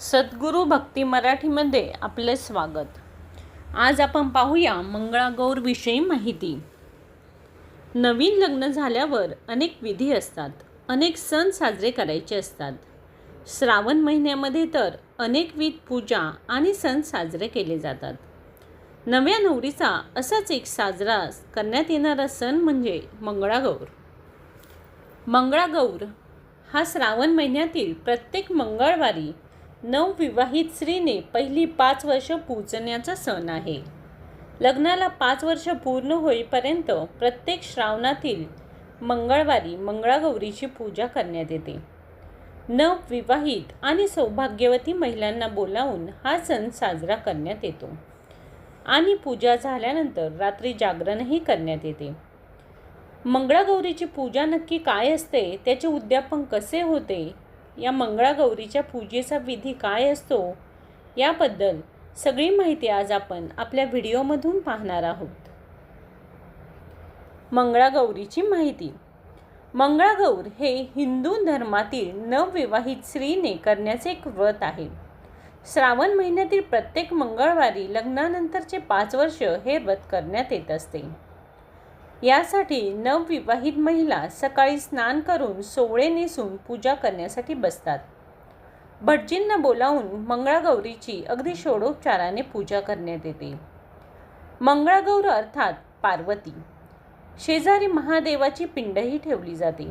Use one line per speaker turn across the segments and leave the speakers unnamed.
सद्गुरू भक्ती मराठीमध्ये आपले स्वागत. आज आपण पाहूया मंगळागौरविषयी माहिती. नवीन लग्न झाल्यावर अनेक विधी असतात अनेक सण साजरे करायचे असतात. श्रावण महिन्यामध्ये तर अनेकविध पूजा आणि सण साजरे केले जातात. नव्या नवरीचा असाच एक साजरा करण्यात येणारा सण म्हणजे मंगळागौर. मंगळागौर हा श्रावण महिन्यातील प्रत्येक मंगळवारी नवविवाहित स्त्रीने पहिली पाच वर्ष पूजण्याचा सण आहे. लग्नाला पाच वर्ष पूर्ण होईपर्यंत प्रत्येक श्रावणातील मंगळवारी मंगळागौरीची पूजा करण्यात येते. नवविवाहित आणि सौभाग्यवती महिलांना बोलावून हा सण साजरा करण्यात येतो. आणि पूजा झाल्यानंतर रात्री जागरणही करण्यात येते. मंगळागौरीची पूजा नक्की काय असते? त्याचे उद्यापन कसे होते? या मंगळागौरीच्या पूजेचा विधी काय असतो याबद्दल सगळी माहिती आज आपण आपल्या व्हिडिओमधून पाहणार आहोत. मंगळागौरीची माहिती. मंगळागौर हे हिंदू धर्मातील नवविवाहित स्त्रीने करण्याचे एक व्रत आहे. श्रावण महिन्यातील प्रत्येक मंगळवारी लग्नानंतरचे पाच वर्ष हे व्रत करण्यात येत असते. यासाठी नवविवाहित महिला सकाळी स्नान करून सोवळे नेसून पूजा करण्यासाठी बसतात. भटजींना बोलावून मंगळागौरीची अगदी षोडोपचाराने पूजा करण्यात येते. मंगळागौर अर्थात पार्वती. शेजारी महादेवाची पिंडही ठेवली जाते.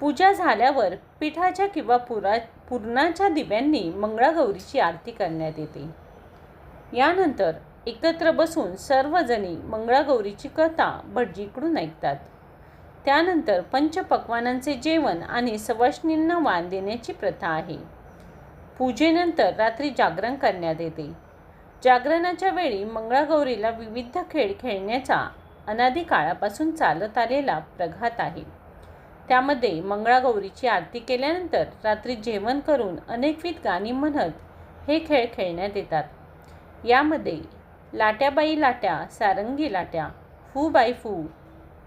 पूजा झाल्यावर पिठाच्या किंवा पुरा पूर्णाच्या दिव्यांनी मंगळागौरीची आरती करण्यात येते. यानंतर एकत्र बसून सर्वजणी मंगळागौरीची कथा भटजीकडून ऐकतात. त्यानंतर पंचपक्वानांचे जेवण आणि सवाष्णींना वाण देण्याची प्रथा आहे. पूजेनंतर रात्री जागरण करण्यात येते. जागरणाच्या वेळी मंगळागौरीला विविध खेळ खेळण्याचा अनादी काळापासून चालत आलेला प्रघात आहे. त्यामध्ये मंगळागौरीची आरती केल्यानंतर रात्री जेवण करून अनेकविध गाणी म्हणत हे खेळ खेळण्यात येतात. यामध्ये लाट्याबाई लाट्या सारंगी लाट्या फू बाई फू.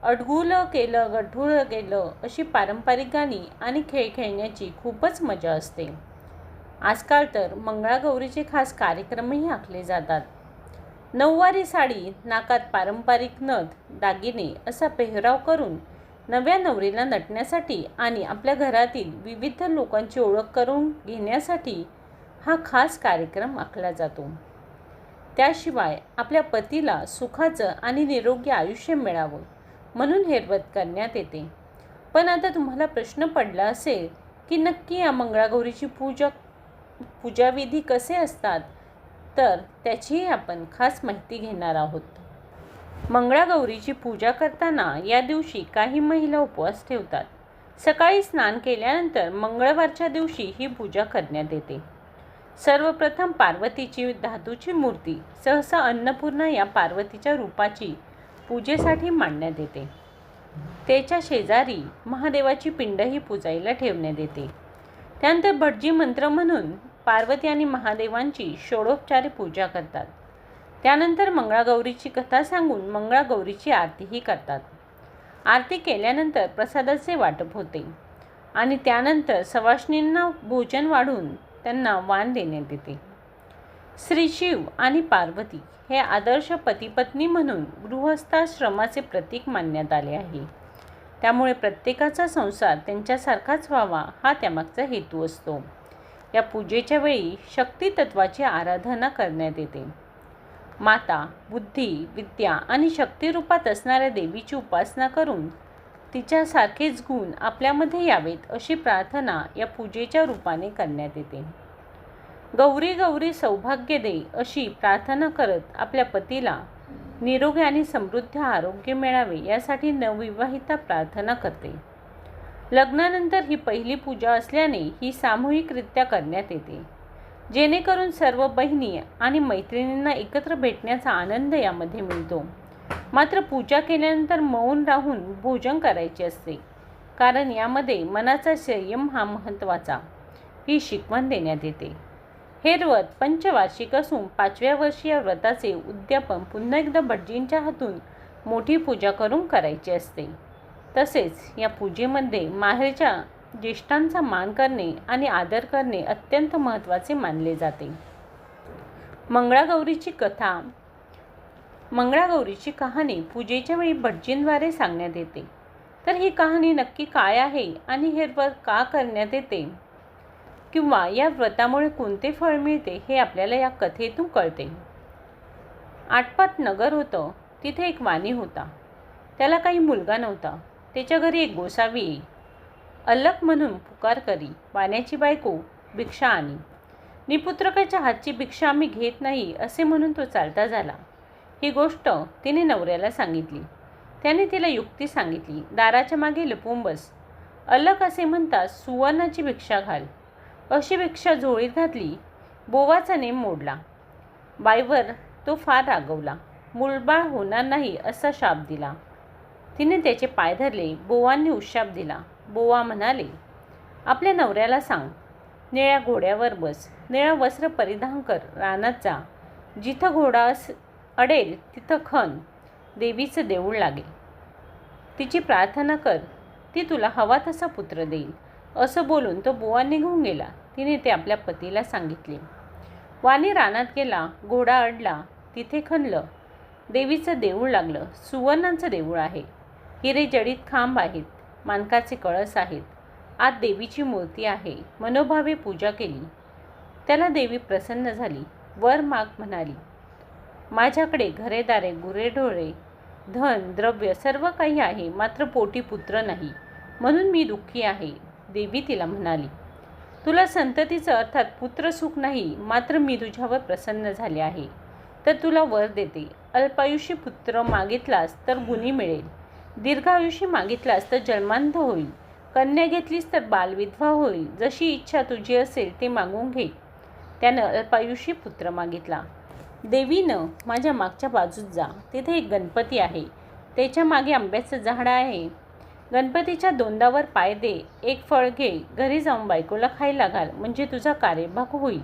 अडगुलं केलं गठुळं गेलं अशी पारंपरिक गाणी आणि खेळ खेळण्याची खूपच मजा असते. आजकाल तर मंगळागौरीचे खास कार्यक्रमही आखले जातात. नऊवारी साडी नाकात पारंपरिक नथ दागिने असा पेहराव करून नव्या नवरीला नटण्यासाठी आणि आपल्या घरातील विविध लोकांची ओळख करून घेण्यासाठी हा खास कार्यक्रम आखला जातो. त्याशिवाय आपल्या पतीला सुखाचं आणि निरोगी आयुष्य मिळावं म्हणून हे व्रत करण्यात येते. पण आता तुम्हाला प्रश्न पडला असेल की नक्की या मंगळागौरीची पूजा पूजाविधी कसे असतात? तर त्याचीही आपण खास माहिती घेणार आहोत. मंगळागौरीची पूजा करताना या दिवशी काही महिला उपवास ठेवतात. सकाळी स्नान केल्यानंतर मंगळवारच्या दिवशी ही पूजा करण्यात येते. सर्वप्रथम पार्वतीची धातूची मूर्ती सहसा अन्नपूर्णा या पार्वतीच्या रूपाची पूजेसाठी मांडण्यात येते. त्याच्या शेजारी महादेवाची पिंडही पूजायला ठेवण्यात येते. त्यानंतर भटजी मंत्र म्हणून पार्वती आणि महादेवांची षोडोपचारी पूजा करतात. त्यानंतर मंगळागौरीची कथा सांगून मंगळागौरीची आरतीही करतात. आरती केल्यानंतर प्रसादाचे वाटप होते आणि त्यानंतर सवाष्णींना भोजन वाढून त्यांना वाण देण्यात येते श्री शिव आणि पार्वती हे आदर्श पतीपत्नी म्हणून गृहस्थाश्रमाचे प्रतीक मानण्यात आले आहे. त्यामुळे प्रत्येकाचा संसार त्यांच्यासारखाच व्हावा हा त्यामागचा हेतू असतो. या पूजेच्या वेळी शक्तितत्वाची आराधना करण्यात येते. माता बुद्धी विद्या आणि शक्तिरूपात असणाऱ्या देवीची उपासना करून तिच्यासारखेच गुण आपल्यामध्ये यावेत अशी प्रार्थना या पूजेच्या रूपाने करण्यात येते. गौरी गौरी सौभाग्य दे अशी प्रार्थना करत आपल्या पतीला निरोगी आणि समृद्ध आरोग्य मिळावे यासाठी नवविवाहिता प्रार्थना करते. लग्नानंतर ही पहिली पूजा असल्याने ही सामूहिकरित्या करण्यात येते. जेणेकरून सर्व बहिणी आणि मैत्रिणींना एकत्र भेटण्याचा आनंद यामध्ये मिळतो. मात्र पूजा केल्यानंतर मौन राहून भोजन करायचे असते. कारण यामध्ये मनाचा संयम हा महत्त्वाचा. ही शिकवण देण्यात येते. हे व्रत पंचवार्षिक असून पाचव्या वर्षी या व्रताचे उद्यापन पुन्हा एकदा भटजींच्या हातून मोठी पूजा करून करायची असते. तसेच या पूजेमध्ये माहेरच्या ज्येष्ठांचा मान करणे आणि आदर करणे अत्यंत महत्त्वाचे मानले जाते. मंगळागौरीची कथा मंगळागौरीची कहाणी पूजेच्या वेळी भटजींद्वारे सांगण्यात येते. तर ही कहाणी नक्की काय आहे आणि हे व्रत का करण्यात येते? किंवा या व्रतामुळे कोणते फळ मिळते हे आपल्याला या कथेतून कळते. आटपाट नगर होतं तिथे एक वाणी होता. त्याला काही मुलगा नव्हता. त्याच्या घरी एक गोसावी येई. म्हणून पुकार करी वाण्याची बायको भिक्षा आणि. निपुत्रकाच्या हातची भिक्षा आम्ही घेत नाही असे म्हणून तो चालता झाला. ही गोष्ट तिने नवऱ्याला सांगितली. त्याने तिला युक्ती सांगितली. दाराच्या मागे लपून बस. अलग असे म्हणतात सुवर्णाची भिक्षा घाल. अशी भिक्षा झोळीत घातली बोवाचा नेम मोडला. बाईवर तो फार रागवला. मुलबाळ होणार नाही असा शाप दिला. तिने त्याचे पाय धरले बोवांनी उशाप दिला. बोवा म्हणाले आपल्या नवऱ्याला सांग. निळ्या घोड्यावर बस. निळं वस्त्र परिधान कर. रानात जा. जिथं घोडा अस अडेल तिथं खण देवीचं देऊळ लागेल. तिची प्रार्थना कर ती तुला हवा तसा पुत्र देईल. असं बोलून तो बुवा निघून गेला. तिने ते आपल्या पतीला सांगितले. वाणी रानात गेला घोडा अडला तिथे खणलं. देवीचं देऊळ लागलं. सुवर्णांचं देऊळ आहे. हिरे जडीत खांब आहेत. मानकाचे कळस आहेत. आत देवीची मूर्ती आहे. मनोभावे पूजा केली. त्याला देवी प्रसन्न झाली. वर माग म्हणाली माझ्याकडे घरेदारे गुरेढोरे धन द्रव्य सर्व काही आहे मात्र पोटी पुत्र नाही. म्हणून मी दुःखी आहे देवी तिला म्हणाली. तुला संततीचं अर्थात पुत्र सुख नाही मात्र मी तुझ्यावर प्रसन्न झाले आहे. तर तुला वर देते. अल्पायुषी पुत्र मागितलास तर गुणी मिळेल. दीर्घायुषी मागितलास तर जन्मांध होईल. कन्या घेतलीस तर बालविधवा होईल. जशी इच्छा तुझी असेल ते मागून घे. त्यानं अल्पायुषी पुत्र मागितला. देवीनं माझ्या मागच्या बाजूत जा. तिथे एक गणपती आहे. त्याच्यामागे आंब्याचं झाड आहे. गणपतीच्या दोंदावर पाय दे. एक फळ घे. घरी जाऊन बायकोला खायला घाल. म्हणजे तुझा कार्यभाग होईल.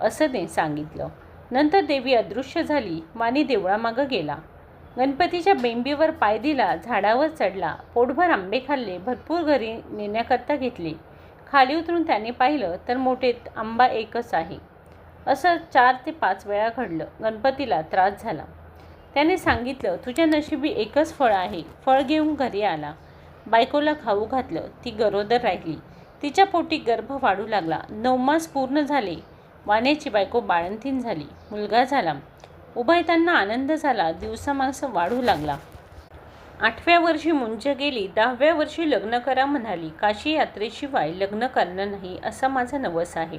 असं ते सांगितलं. नंतर देवी अदृश्य झाली. मानी देवळामागं गेला. गणपतीच्या बेंबीवर पाय दिला. झाडावर चढला. पोटभर आंबे खाल्ले. भरपूर घरी नेण्याकरता घेतले. खाली उतरून त्याने पाहिलं तर मोठे आंबा एकच आहे. असं चार ते पाच वेळा घडलं. गणपतीला त्रास झाला. त्याने सांगितलं तुझ्या नशिबी एकच फळ आहे. फळ घेऊन घरी आला. बायकोला खाऊ घातलं. ती गरोदर राहिली. तिच्या पोटी गर्भ वाढू लागला. नवमास पूर्ण झाले. वाण्याची बायको बाळंतीन झाली. मुलगा झाला. उभयतांना आनंद झाला. दिवसामासं वाढू लागला. आठव्या वर्षी मुंज गेली. दहाव्या वर्षी लग्न करा म्हणाली. काशी यात्रेशिवाय लग्न करणं नाही असा माझा नवस आहे.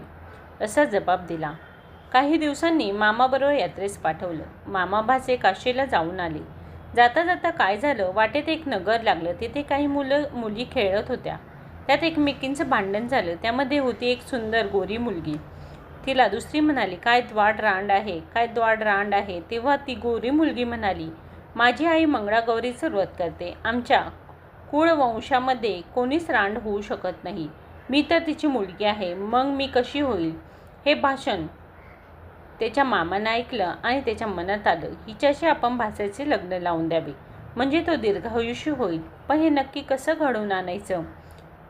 असा जबाब दिला. काही दिवसांनी मामाबरोबर यात्रेस पाठवलं. मामाभाचे काशीला जाऊन आले. जाता जाता काय झालं? वाटेत एक नगर लागलं. तिथे काही मुलं मुली खेळत होत्या. त्यात एकमेकींचं भांडण झालं. त्यामध्ये होती एक सुंदर गोरी मुलगी. तिला दुसरी म्हणाली काय द्वाड रांड आहे? काय द्वाड रांड आहे? तेव्हा ती गोरी मुलगी म्हणाली माझी आई मंगळागौरीचं व्रत करते. आमच्या कुळवंशामध्ये कोणीच रांड होऊ शकत नाही. मी तर तिची मुलगी आहे. मग मी कशी होईल? हे भाषण त्याच्या मामानं ऐकलं आणि त्याच्या मनात आलं हिच्याशी आपण भासायचे लग्न लावून द्यावे. म्हणजे तो दीर्घायुष्य होईल. पण हे नक्की कसं घडवून आणायचं?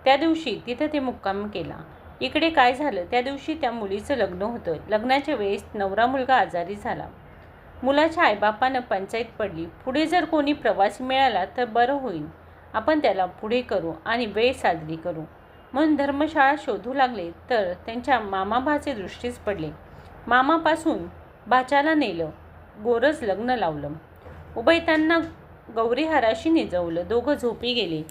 त्या दिवशी तिथं ते मुक्काम केला. इकडे काय झालं? त्या दिवशी त्या मुलीचं लग्न होतं. लग्नाच्या वेळेस नवरा मुलगा आजारी झाला. मुलाच्या आईबापानं पंचायत पडली. पुढे जर कोणी प्रवास मिळाला तर बरं होईल. आपण त्याला पुढे करू आणि वेळ साजरी करू. म्हणून धर्मशाळा शोधू लागले तर त्यांच्या मामाभाचे दृष्टीच पडले. मामापासून बाच्याला नेलं गोरज लग्न लावलं. उभयतांना गौरीहाराशी निजवलं. दोघं झोपी गेले.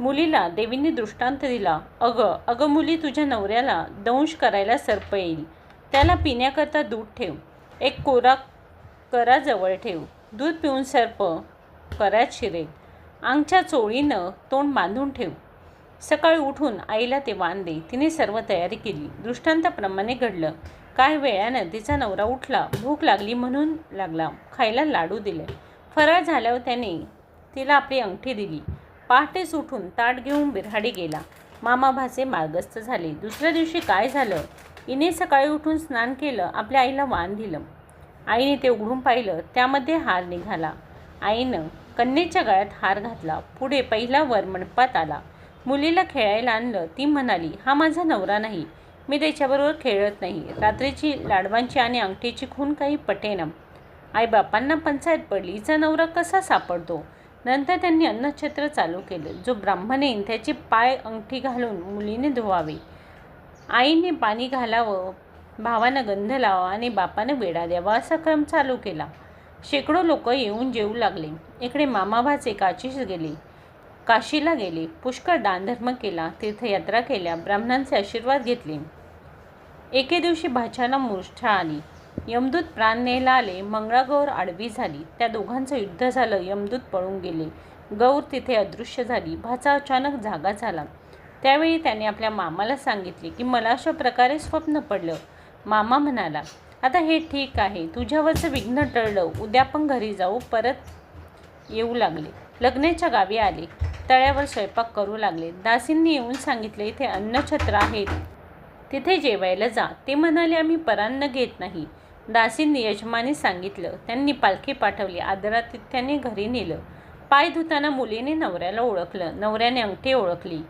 मुलीला देवींनी दृष्टांत दिला. अगं अगं मुली तुझ्या नवऱ्याला दंश करायला सर्प येईल. त्याला पिण्याकरता दूध ठेव. एक कोरा करा जवळ ठेव. दूध पिऊन सर्प करात शिरेल. आंगच्या चोळीनं तोंड बांधून ठेव. सकाळी उठून आईला ते वाण दे. तिने सर्व तयारी केली. दृष्टांताप्रमाणे घडलं. काय वेळानं तिचा नवरा उठला भूक लागली म्हणून लागला खायला लाडू दिले. फराळ झाल्यावर त्याने तिला आपली अंगठी दिली. पहाटेच उठून ताट घेऊन बिरहाडी गेला. मामाभाचे मार्गस्थ झाले. दुसऱ्या दिवशी काय झालं? इने सकाळी उठून स्नान केलं आपल्या आईला वाण दिलं. आईने ते उघडून पाहिलं त्यामध्ये हार निघाला. आईनं कन्येच्या गळ्यात हार घातला. पुढे पहिला वर मंडपात आला. मुलीला खेळायला आणलं. ती म्हणाली हा माझा नवरा नाही. मी त्याच्याबरोबर खेळत नाही रात्रीची लाडवांची आणि अंगठीची खून काही पटेना. आईबापांना पंचायत पडली. हिचा नवरा कसा सापडतो? नंतर त्यांनी अन्नछत्र चालू केलं जो ब्राह्मण येईन त्याचे पाय अंगठी घालून मुलीने धुवावे. आईने पाणी घालावं भावानं गंध लावा आणि बापानं वेडा द्यावा असा क्रम चालू केला. शेकडो लोक येऊन जेवू लागले. इकडे मामाभाचे काचीस गेले. काशीला गेले. पुष्कळ दानधर्म केला तीर्थयात्रा केल्या ब्राह्मणांचे आशीर्वाद घेतले. एके दिवशी भाच्याला मूर्छा आली. यमदूत प्राण नेला आले मंगळागौर आडवी झाली. त्या दोघांचं युद्ध झालं यमदूत पळून गेले. गौर तिथे अदृश्य झाली. भाचा अचानक जागा झाला. त्यावेळी त्याने आपल्या मामाला सांगितले की मला अशा प्रकारे स्वप्न पडलं. मामा म्हणाला आता हे ठीक आहे. तुझ्यावरचं विघ्न टळलं. उद्या पण घरी जाऊ. परत येऊ लागले. लग्नाच्या गावी आले. तळ्यावर स्वयंपाक करू लागले. दासींनी येऊन सांगितले इथे अन्नछत्र आहेत. तिथे जेवायला जा. ते म्हणाले आम्ही परान्न घेत नाही. दासींनी यजमानी सांगितलं. त्यांनी पालखी पाठवली. आदरातिथ्याने घरी नेलं. पाय धुताना मुलीने नवऱ्याला ओळखलं. नवऱ्याने अंगठी ओळखली.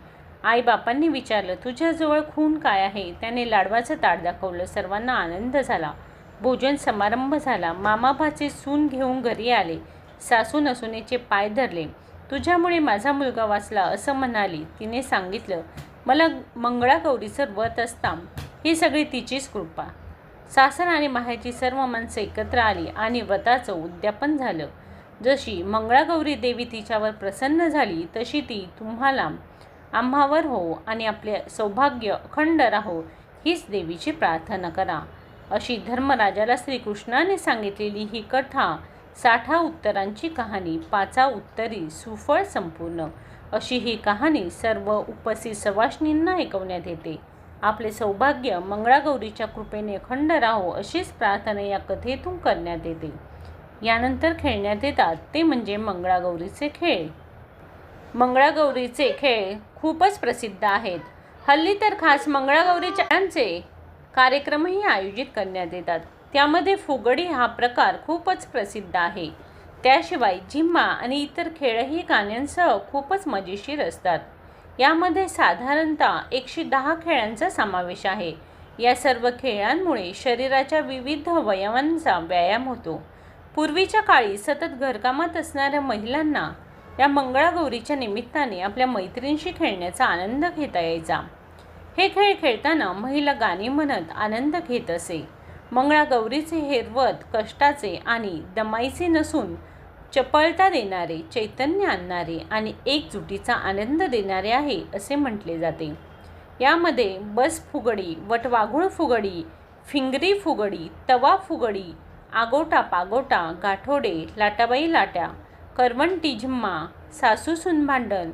आईबापांनी विचारलं तुझ्याजवळ खून काय आहे? त्याने लाडवाचं ताट दाखवलं. सर्वांना आनंद झाला. भोजन समारंभ झाला. मामाभाचे सून घेऊन घरी आले. सासू नसुनेचे पाय धरले. तुझ्यामुळे माझा मुलगा वाचला असं म्हणाली. तिने सांगितलं मला मंगळागौरीचं व्रत असता ही सगळी तिचीच कृपा. सासर आणि माहेरची सर्व माणसं एकत्र आली आणि व्रताचं उद्यापन झालं. जशी मंगळागौरी देवी तिच्यावर प्रसन्न झाली तशी ती तुम्हाला आम्हावर हो आणि आपले सौभाग्य अखंड राहो हीच देवीची प्रार्थना करा. अशी धर्मराजाला श्रीकृष्णाने सांगितलेली ही कथा साठा उत्तरांची कहाणी पाचा उत्तरी सुफळ संपूर्ण. अशी ही कहाणी सर्व उपस्थित सवाष्णींना ऐकवण्यात येते. आपले सौभाग्य मंगळागौरीच्या कृपेने अखंड राहो अशीच प्रार्थना या कथेतून करण्यात येते. यानंतर खेळण्यात येतात ते म्हणजे मंगळागौरीचे खेळ. मंगळागौरीचे खेळ खूपच प्रसिद्ध आहेत. हल्ली तर खास मंगळागौरीच्या कार्यक्रमही आयोजित करण्यात येतात. त्यामध्ये फुगडी हा प्रकार खूपच प्रसिद्ध आहे. त्याशिवाय झिम्मा आणि इतर खेळही गाण्यांसह खूपच मजेशीर असतात. यामध्ये साधारणतः एकशे दहा खेळांचा समावेश आहे. या सर्व खेळांमुळे शरीराच्या विविध अवयवांचा व्यायाम होतो. पूर्वीच्या काळी सतत घरकामात असणाऱ्या महिलांना या मंगळागौरीच्या निमित्ताने आपल्या मैत्रिणींशी खेळण्याचा आनंद घेता यायचा. हे खेळ खेळताना महिला गाणी म्हणत आनंद घेत असे. मंगळागौरीचे हे व्रत कष्टाचे आणि दमाईचे नसून चपळता देणारे चैतन्य आणणारे आणि एकजुटीचा आनंद देणारे आहे असे म्हटले जाते. यामध्ये बस फुगडी वटवाघूळ फुगडी फिंगरी फुगडी तवा फुगडी आगोटा पागोटा गाठोडे लाटाबाई लाट्या करवंटी झिम्मा सासूसून भांडण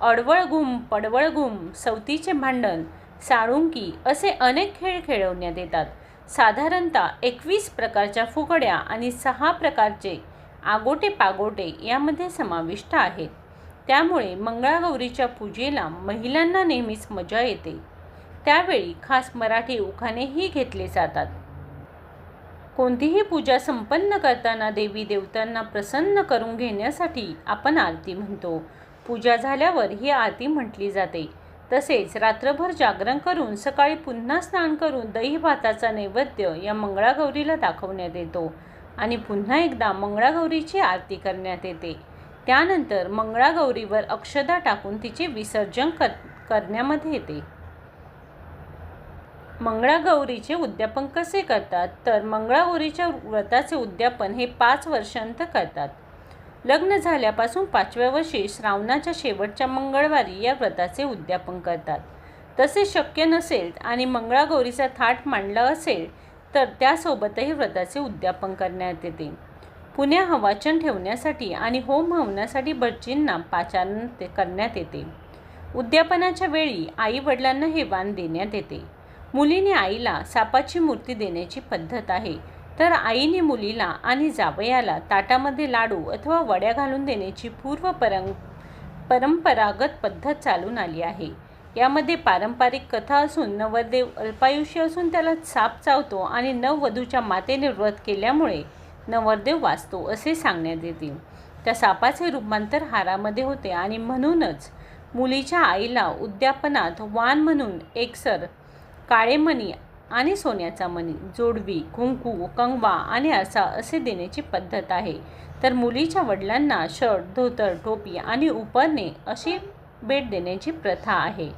अडवळ घुम पडवळ घुम सवतीचे भांडण साळुंकी असे अनेक खेळ खेळवण्यात येतात. साधारणतः एकवीस प्रकारच्या फुगड्या आणि सहा प्रकारचे आगोटे पागोटे यामध्ये समाविष्ट आहेत त्यामुळे मंगळागौरीच्या पूजेला महिलांना नेहमीच मजा येते. त्यावेळी खास मराठी उखाणेही घेतले जातात. कोणतीही पूजा संपन्न करताना देवी देवतांना प्रसन्न करून घेण्यासाठी आपण आरती म्हणतो. पूजा झाल्यावर ही आरती म्हटली जाते. तसेच रात्रभर जागरण करून सकाळी पुन्हा स्नान करून दही भाताचा नैवेद्य या मंगळागौरीला दाखवण्यात येतो. आणि पुन्हा एकदा मंगळागौरीची आरती करण्यात येते. त्यानंतर मंगळागौरीवर अक्षदा टाकून तिचे विसर्जन कर करण्यामध्ये येते. मंगळागौरीचे उद्यापन कसे करतात? तर मंगळागौरीच्या व्रताचे उद्यापन हे पाच वर्षांत करतात. लग्न झाल्यापासून पाचव्या वर्षी श्रावणाच्या शेवटच्या मंगळवारी या व्रताचे उद्यापन करतात. तसे शक्य नसेल आणि मंगळागौरीचा थाट मांडला असेल तर त्यासोबतही व्रताचे उद्यापन करण्यात येते. पुण्या हवाचन ठेवण्यासाठी आणि होम हवण्यासाठी भटजींना पाचारण ते करण्यात येते. उद्यापनाच्या वेळी आई वडिलांना हे वाण देण्यात येते. मुलीने आईला सापाची मूर्ती देण्याची पद्धत आहे. तर आईने मुलीला आणि जावयाला ताटामध्ये लाडू अथवा वड्या घालून देण्याची पूर्व परं परंपरागत पद्धत चालून आली आहे. यामध्ये पारंपरिक कथा असून नवरदेव अल्पायुष्य असून त्याला साप चावतो आणि नववधूच्या मातेने व्रत केल्यामुळे नवरदेव वाचतो असे सांगण्यात येते. त्या सापाचे रूपांतर हारामध्ये होते आणि म्हणूनच मुलीच्या आईला उद्यापनात वाण म्हणून एकसर काळेमणी आणि सोन्याचा मणी जोडवी कुंकू कंगवा आणि असा असे देण्याची पद्धत आहे. तर मुलीच्या वडिलांना शर्ट धोतर टोपी आणि उपरणे अशी भेट देण्याची प्रथा आहे.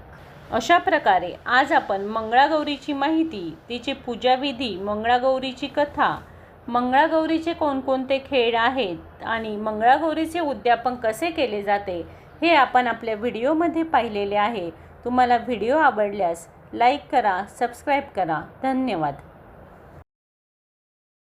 अशा प्रकारे आज आपण मंगळागौरीची माहिती तिची पूजाविधी मंगळागौरीची कथा मंगळागौरीचे कोणकोणते खेळ आहेत आणि मंगळागौरीचे उद्यापन कसे केले जाते हे आपण आपल्या व्हिडिओमध्ये पाहिलेले आहे. तुम्हाला व्हिडिओ आवडल्यास लाईक करा सबस्क्राईब करा. धन्यवाद.